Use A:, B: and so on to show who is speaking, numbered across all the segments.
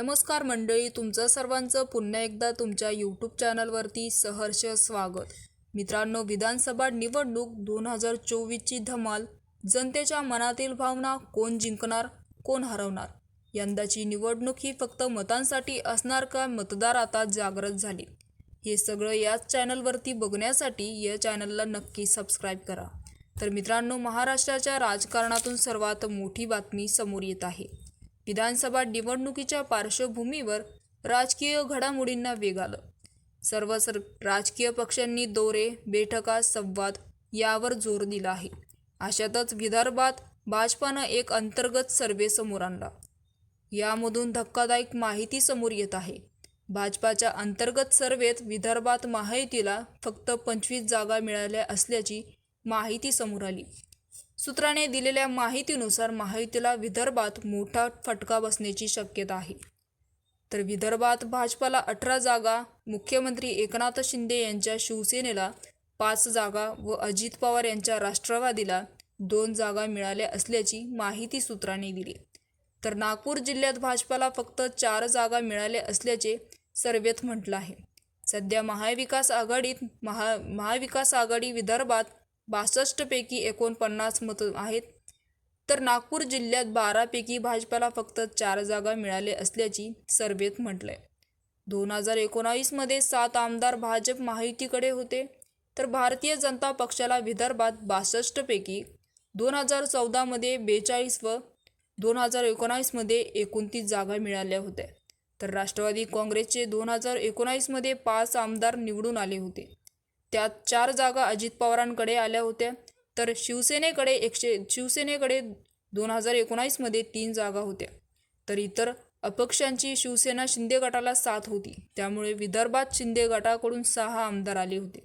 A: नमस्कार मंडळी तुमचं सर्वांचं पुन्हा एकदा तुमच्या यूट्यूब चॅनलवरती सहर्ष स्वागत. मित्रांनो विधानसभा निवडणूक दोन हजार चोवीसची धमाल जनतेच्या मनातील भावना कोण जिंकणार कोण हरवणार? यंदाची निवडणूक ही फक्त मतांसाठी असणार का मतदार आता जागृत झाले? हे सगळं याच चॅनलवरती बघण्यासाठी या चॅनलला नक्की सबस्क्राईब करा. तर मित्रांनो महाराष्ट्राच्या राजकारणातून सर्वात मोठी बातमी समोर येत आहे. विधानसभा निवडणुकीच्या पार्श्वभूमीवर राजकीय घडामोडींना वेग आलं. सर्व सर राजकीय पक्षांनी दौरे बैठका संवाद यावर जोर दिला आहे. अशातच विदर्भात भाजपानं एक अंतर्गत सर्वे समोर आणला. यामधून धक्कादायक माहिती समोर येत आहे. भाजपाच्या अंतर्गत सर्वेत विदर्भात महायुतीला फक्त पंचवीस जागा मिळाल्या असल्याची माहिती समोर आली. सूत्राने दिलेल्या माहितीनुसार महायुतीला विदर्भात मोठा फटका बसण्याची शक्यता आहे. तर विदर्भात भाजपाला अठरा जागा मुख्यमंत्री एकनाथ शिंदे यांच्या शिवसेनेला पाच जागा व अजित पवार यांच्या राष्ट्रवादीला दोन जागा मिळाल्या असल्याची माहिती सूत्रांनी दिली. तर नागपूर जिल्ह्यात भाजपाला फक्त चार जागा मिळाल्या असल्याचे सर्वेत म्हटलं आहे. सध्या महाविकास आघाडीत महा महाविकास आघाडी विदर्भात बासष्टपैकी एकोणपन्नास मतं आहेत. तर नागपूर जिल्ह्यात बारापैकी भाजपाला फक्त चार जागा मिळाल्या असल्याची सर्वेत म्हटलंय. दोन हजार एकोणावीसमध्ये सात आमदार भाजप माहितीकडे होते. तर भारतीय जनता पक्षाला विदर्भात बासष्टपैकी दोन हजार चौदामध्ये बेचाळीस व दोन हजार एकोणावीसमध्ये एकोणतीस जागा मिळाल्या होत्या. तर राष्ट्रवादी काँग्रेसचे दोन हजार एकोणावीसमध्ये पाच आमदार निवडून आले होते. त्यात चार जागा अजित पवारांकडे आल्या होत्या. तर शिवसेनेकडे एकशे शिवसेनेकडे दोन हजार एकोणावीसमध्ये तीन जागा होत्या. तर इतर अपक्षांची शिवसेना शिंदे गटाला साथ होती. त्यामुळे विदर्भात शिंदे गटाकडून सहा आमदार आले होते.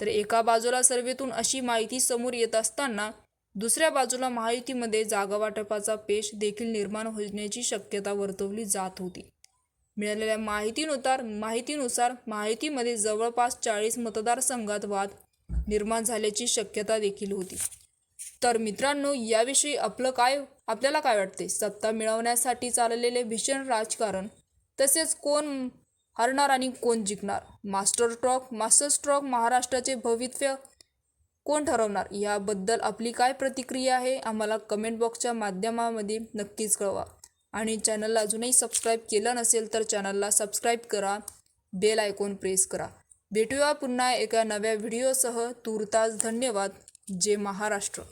A: तर एका बाजूला सर्वेतून अशी माहिती समोर येत असताना दुसऱ्या बाजूला महायुतीमध्ये जागावाटपाचा पेश देखील निर्माण होण्याची शक्यता वर्तवली जात होती. मिळालेल्या माहितीनुसार माहितीनुसार माहितीमध्ये जवळपास चाळीस मतदारसंघात वाद निर्माण झाल्याची शक्यता देखील होती. तर मित्रांनो याविषयी आपलं काय आपल्याला काय वाटते? सत्ता मिळवण्यासाठी चाललेले भीषण राजकारण तसेच कोण हरणार आणि कोण जिंकणार? मास्टर स्ट्रॉक मास्टर स्ट्रॉक महाराष्ट्राचे भवितव्य कोण ठरवणार? याबद्दल आपली काय प्रतिक्रिया आहे? आम्हाला कमेंट बॉक्सच्या माध्यमामध्ये नक्कीच कळवा. आणि चॅनलला अजूनही सबस्क्राईब केलं नसेल तर चॅनलला सबस्क्राईब करा. बेल आयकॉन प्रेस करा. भेटूया पुन्हा एका नव्या व्हिडिओसह तूर्तास धन्यवाद. जय महाराष्ट्र.